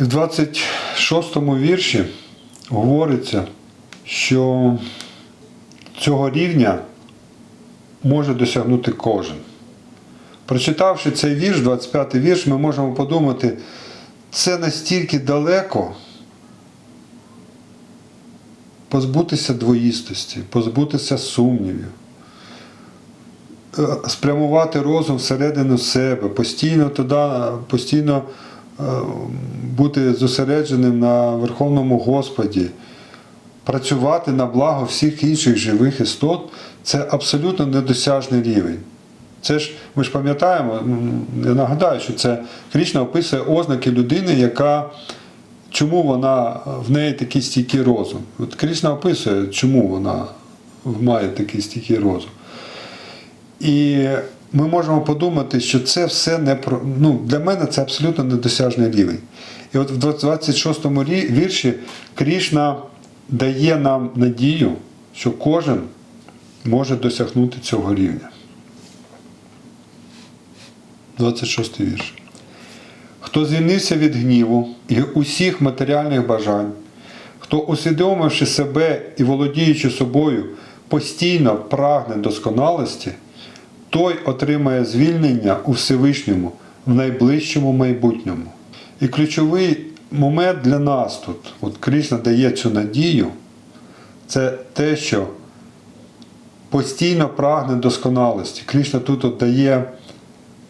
В 26 вірші говориться, що цього рівня може досягнути кожен. Прочитавши цей вірш, 25 вірш, ми можемо подумати, це настільки далеко позбутися двоїстості, позбутися сумнівів, е, спрямувати розум всередину себе, постійно туди, постійно бути зосередженим на Верховному Господі, працювати на благо всіх інших живих істот це абсолютно недосяжний рівень. Це ж ми ж пам'ятаємо, я нагадаю, що це Крішна описує ознаки людини, яка чому вона в неї такий стійкий розум. От Крішна описує, чому вона має такий стійкий розум. І ми можемо подумати, що це все не про. Ну, для мене це абсолютно недосяжний рівень. І от в 26-му рі- вірші Крішна дає нам надію, що кожен може досягнути цього рівня. 26 вірш. Хто звільнився від гніву і усіх матеріальних бажань, хто, усвідомивши себе і володіючи собою, постійно прагне досконалості, той отримає звільнення у Всевишньому в найближчому майбутньому. І ключовий момент для нас тут, от Кришна дає цю надію, це те, що постійно прагне досконалості. Кришна тут от дає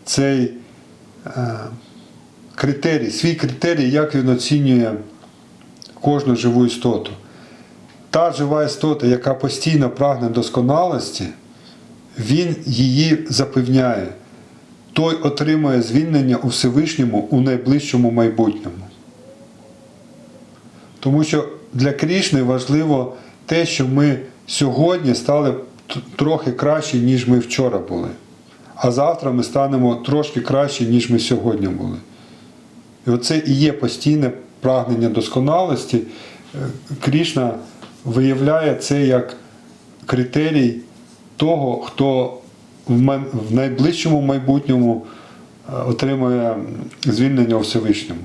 цей е, критерій, свій критерій, як він оцінює кожну живу істоту. Та жива істота, яка постійно прагне досконалості, він її запевняє. Той отримує звільнення у Всевишньому у найближчому майбутньому. Тому що для Крішни важливо те, що ми сьогодні стали трохи краще, ніж ми вчора були. А завтра ми станемо трошки краще, ніж ми сьогодні були. І оце і є постійне прагнення досконалості. Е, Крішна виявляє це як критерій того, хто в найближчому майбутньому е, отримує звільнення у Всевишньому.